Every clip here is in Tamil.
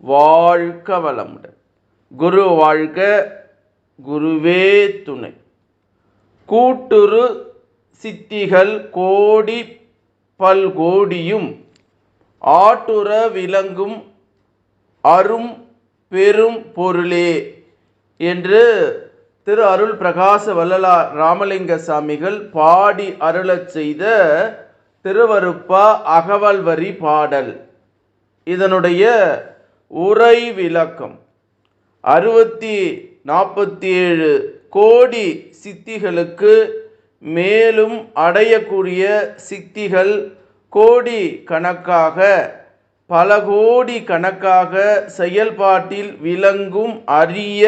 வாழ்க வளமுடன் குரு வாழ்க குருவே துணை. கூட்டுரு சித்திகள் கோடி பல்கோடியும் ஆட்டுற விளங்கும் அரும் பெரும் பொருளே என்று திரு அருள் பிரகாச வல்லலா ராமலிங்க சாமிகள் பாடி அருளச் செய்த திருவருப்பா அகவல் வரி பாடல். இதனுடைய உரை விளக்கம். அறுபத்தி நாற்பத்தி ஏழு கோடி சித்திகளுக்கு மேலும் அடையக்கூடிய சித்திகள் கோடி கணக்காக பல கோடி கணக்காக செயல்பாட்டில் விளங்கும் அரிய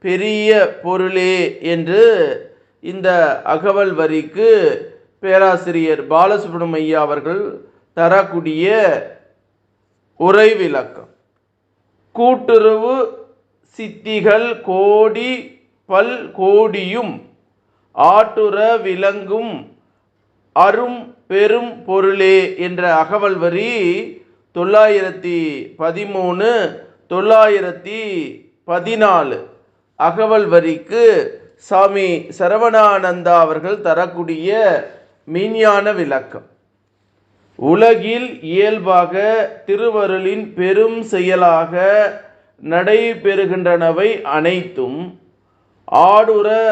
பெரிய பொருளே என்று இந்த அகவல் வரிக்கு பேராசிரியர் பாலசுப்ரமணியா அவர்கள் தரக்கூடிய உரை விளக்கம். கூட்டுறவு சித்திகள் கோடி பல் கோடியும் ஆட்டுற விளங்கும் அரும் பெரும் பொருளே என்ற அகவல் வரி தொள்ளாயிரத்தி பதிமூணு தொள்ளாயிரத்தி பதினாலு. அகவல் வரிக்கு சாமி சரவணானந்தா அவர்கள் தரக்கூடிய மீஞான விளக்கம். உலகில் இயல்பாக திருவருளின் பெரும் செயலாக நடைபெறுகின்றனவை அனைத்தும். ஆடுற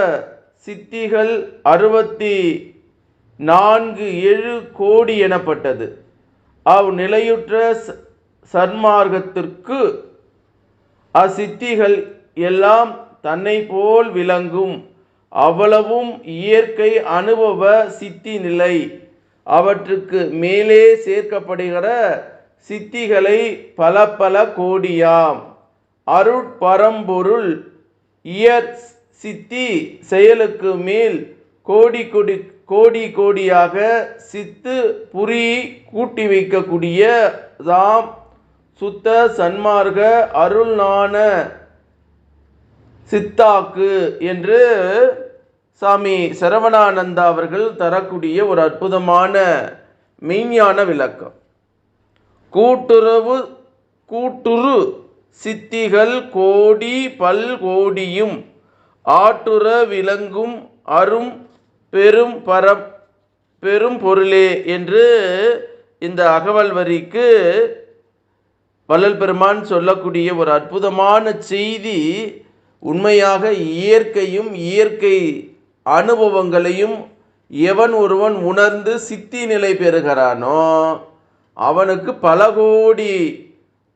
சித்திகள் அறுபத்தி நான்கு ஏழு கோடி எனப்பட்டது. அவ் நிலையுற்ற ச- சன்மார்க்கத்திற்கு அச்சித்திகள் எல்லாம் தன்னை போல் விளங்கும். அவ்வளவும் இயற்கை அனுபவ சித்தி நிலை. அவற்றுக்கு மேலே சேர்க்கப்படுகிற சித்திகளை பல பல கோடியாம். அருட்பரம்பொருள் இயற் சித்தி செயலுக்கு மேல் கோடி கோடி கோடி கோடியாக சித்து புரி கூட்டி வைக்கக்கூடிய தாம் சுத்த சன்மார்க அருள்நான சித்தாக்கு என்று சாமி சரவணானந்தா அவர்கள் தரக்கூடிய ஒரு அற்புதமான மெய்ஞான விளக்கம். கூட்டுறவு கூட்டுரு சித்திகள் கோடி பல் கோடியும் ஆட்டுற விளங்கும் அரும் பெரும் பர பெரும் பொருளே என்று இந்த அகவல் வரிக்கு வள்ளல் பெருமான் சொல்லக்கூடிய ஒரு அற்புதமான செய்தி உண்மையாக இயற்கையும் இயற்கை அனுபவங்களையும் எவன் ஒருவன் உணர்ந்து சித்தி நிலை பெறுகிறானோ அவனுக்கு பல கோடி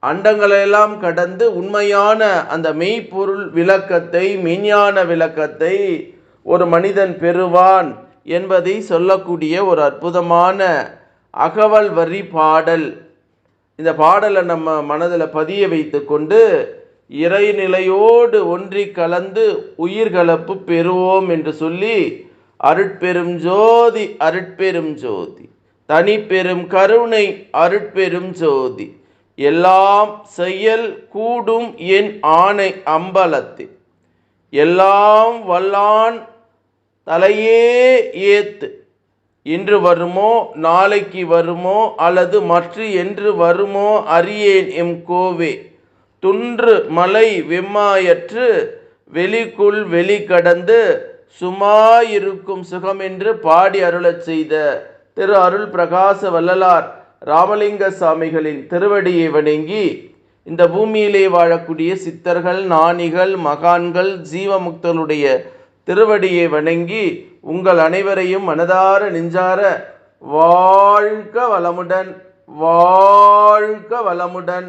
அண்டங்களெல்லாம் கடந்து உண்மையான அந்த மெய்ப்பொருள் விளக்கத்தை மெய்ஞான விளக்கத்தை ஒரு மனிதன் பெறுவான் என்பதை சொல்லக்கூடிய ஒரு அற்புதமான அகவல் வரி பாடல். இந்த பாடலை நம்ம மனதில் பதிய வைத்து கொண்டு இறைநிலையோடு ஒன்றி கலந்து உயிர்கலப்பு பெறுவோம் என்று சொல்லி அருட்பெரும் ஜோதி அருட்பெரும் ஜோதி. தனிப்பெரும் கருணை அருட்பெரும் ஜோதி. எல்லாம் செயல் கூடும் என் ஆணை அம்பலத்தில். எல்லாம் வல்லான் தலையே ஏத்து. இன்று வருமோ நாளைக்கு வருமோ அல்லது மற்ற என்று வருமோ அறியேன் எம் கோவே. துன்று மலை வெம்மாயற்று வெளிக்குள் வெளி கடந்து சுமாயிருக்கும் சுகமென்று பாடி அருளச் செய்த திரு அருள் பிரகாச வள்ளலார் ராமலிங்க சாமிகளின் திருவடியை வணங்கி இந்த பூமியிலே வாழக்கூடிய சித்தர்கள் நாணிகள் மகான்கள் ஜீவமுக்தனுடைய திருவடியை வணங்கி உங்கள் அனைவரையும் மனதார நெஞ்சார வாழ்க வளமுடன் வாழ்க வளமுடன்.